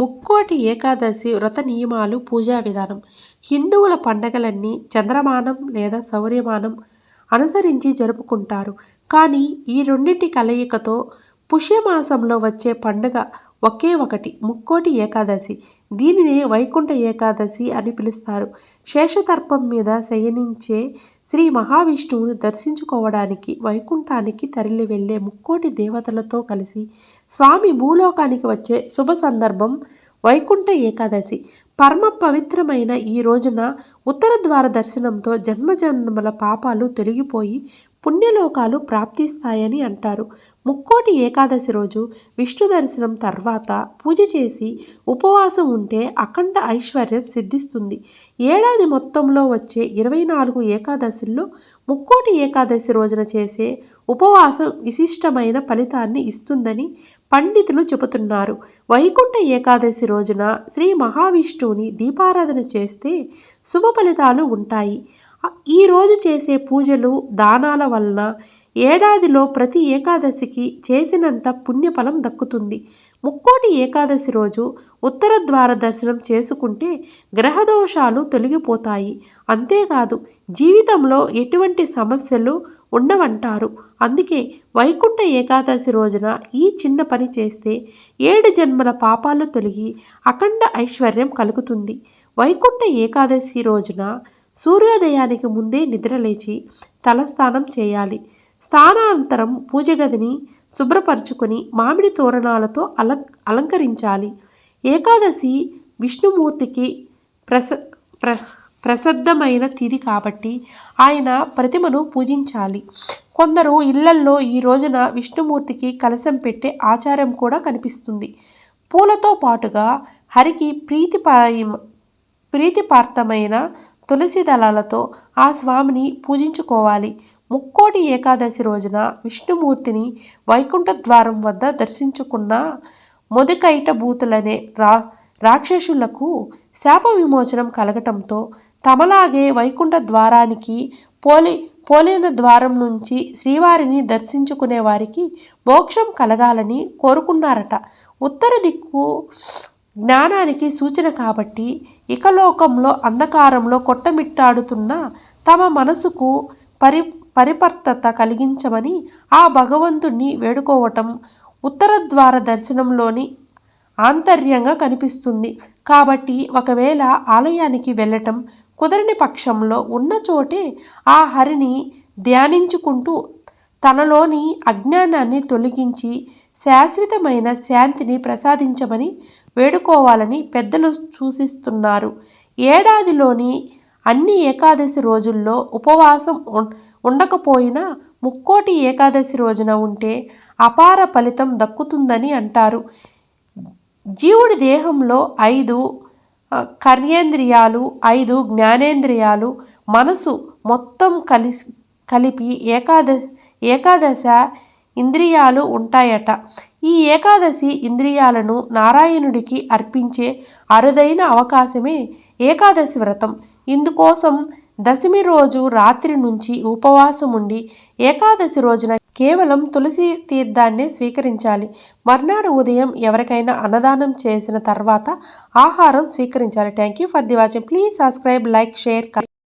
ముక్కోటి ఏకాదశి వ్రత నియమాలు పూజా విధానం. హిందువుల పండగలన్నీ చంద్రమానం లేదా సౌర్యమానం అనుసరించి జరుపుకుంటారు. కానీ ఈ రెండింటి కలయికతో పుష్యమాసంలో వచ్చే పండుగ ఒకే ఒకటి ముక్కోటి ఏకాదశి. దీనినే వైకుంఠ ఏకాదశి అని పిలుస్తారు. శేషతర్పం మీద శయనించే శ్రీ మహావిష్ణువును దర్శించుకోవడానికి వైకుంఠానికి తరలి వెళ్ళే ముక్కోటి దేవతలతో కలిసి స్వామి భూలోకానికి వచ్చే శుభ సందర్భం వైకుంఠ ఏకాదశి. పరమ పవిత్రమైన ఈ రోజున ఉత్తర ద్వార దర్శనంతో జన్మజన్మల పాపాలు తొలగిపోయి పుణ్యలోకాలు ప్రాప్తిస్తాయని అంటారు. ముక్కోటి ఏకాదశి రోజు విష్ణు దర్శనం తర్వాత పూజ చేసి ఉపవాసం ఉంటే అఖండ ఐశ్వర్యం సిద్ధిస్తుంది. ఏడాది మొత్తంలో వచ్చే ఇరవై నాలుగు ఏకాదశుల్లో ముక్కోటి ఏకాదశి రోజున చేసే ఉపవాసం విశిష్టమైన ఫలితాన్ని ఇస్తుందని పండితులు చెబుతున్నారు. వైకుంఠ ఏకాదశి రోజున శ్రీ మహావిష్ణువుని దీపారాధన చేస్తే శుభ ఫలితాలు ఉంటాయి. ఈరోజు చేసే పూజలు దానాల వలన ఏడాదిలో ప్రతి ఏకాదశికి చేసినంత పుణ్యఫలం దక్కుతుంది. ముక్కోటి ఏకాదశి రోజు ఉత్తర ద్వార దర్శనం చేసుకుంటే గ్రహదోషాలు తొలగిపోతాయి. అంతేకాదు జీవితంలో ఎటువంటి సమస్యలు ఉండవంటారు. అందుకే వైకుంఠ ఏకాదశి రోజున ఈ చిన్న పని చేస్తే ఏడు జన్మల పాపాలు తొలగి అఖండ ఐశ్వర్యం కలుగుతుంది. వైకుంఠ ఏకాదశి రోజున సూర్యోదయానికి ముందే నిద్రలేచి తలస్నానం చేయాలి. స్నానంతరం పూజ గదిని శుభ్రపరచుకొని మామిడి తోరణాలతో అల అలంకరించాలి. ఏకాదశి విష్ణుమూర్తికి ప్రస ప్ర ప్రసిద్ధమైన తిథి కాబట్టి ఆయన ప్రతిమను పూజించాలి. కొందరు ఇళ్ళల్లో ఈ రోజున విష్ణుమూర్తికి కలశం పెట్టే ఆచారం కూడా కనిపిస్తుంది. పూలతో పాటుగా హరికి ప్రీతి ప్రీతిపార్థమైన తులసి దళాలతో ఆ స్వామిని పూజించుకోవాలి. ముక్కోటి ఏకాదశి రోజున విష్ణుమూర్తిని వైకుంఠ ద్వారం వద్ద దర్శించుకున్న మొదకైట భూతులనే రా రాక్షసులకు శాప విమోచనం కలగటంతో తమలాగే వైకుంఠ ద్వారానికి పోలి పోలిన ద్వారం నుంచి శ్రీవారిని దర్శించుకునే వారికి మోక్షం కలగాలని కోరుకున్నారట. ఉత్తర దిక్కు జ్ఞానానికి సూచన కాబట్టి ఇకలోకంలో అంధకారంలో కొట్టమిట్టాడుతున్న తమ మనసుకు పరి పరిపర్తత కలిగించమని ఆ భగవంతుణ్ణి వేడుకోవటం ఉత్తర ద్వార దర్శనంలోని ఆంతర్యంగా కనిపిస్తుంది. కాబట్టి ఒకవేళ ఆలయానికి వెళ్ళటం కుదరని పక్షంలో ఉన్న చోటే ఆ హరిని ధ్యానించుకుంటూ తనలోని అజ్ఞానాన్ని తొలగించి శాశ్వతమైన శాంతిని ప్రసాదించమని వేడుకోవాలని పెద్దలు సూచిస్తున్నారు. ఏడాదిలోని అన్ని ఏకాదశి రోజుల్లో ఉపవాసం ఉండకపోయినా ముక్కోటి ఏకాదశి రోజున ఉంటే అపార ఫలితం దక్కుతుందని అంటారు. జీవుడి దేహంలో ఐదు కర్యేంద్రియాలు ఐదు జ్ఞానేంద్రియాలు మనసు మొత్తం కలిసి కలిపి ఏకాద ఏకాదశ ఇంద్రియాలు ఉంటాయట. ఈ ఏకాదశి ఇంద్రియాలను నారాయణుడికి అర్పించే అరుదైన అవకాశమే ఏకాదశి వ్రతం. ఇందుకోసం దశమి రోజు రాత్రి నుంచి ఉపవాసం ఉండి ఏకాదశి రోజున కేవలం తులసి తీర్థాన్నే స్వీకరించాలి. మర్నాడు ఉదయం ఎవరికైనా అన్నదానం చేసిన తర్వాత ఆహారం స్వీకరించాలి. Thank you for the watching please subscribe like share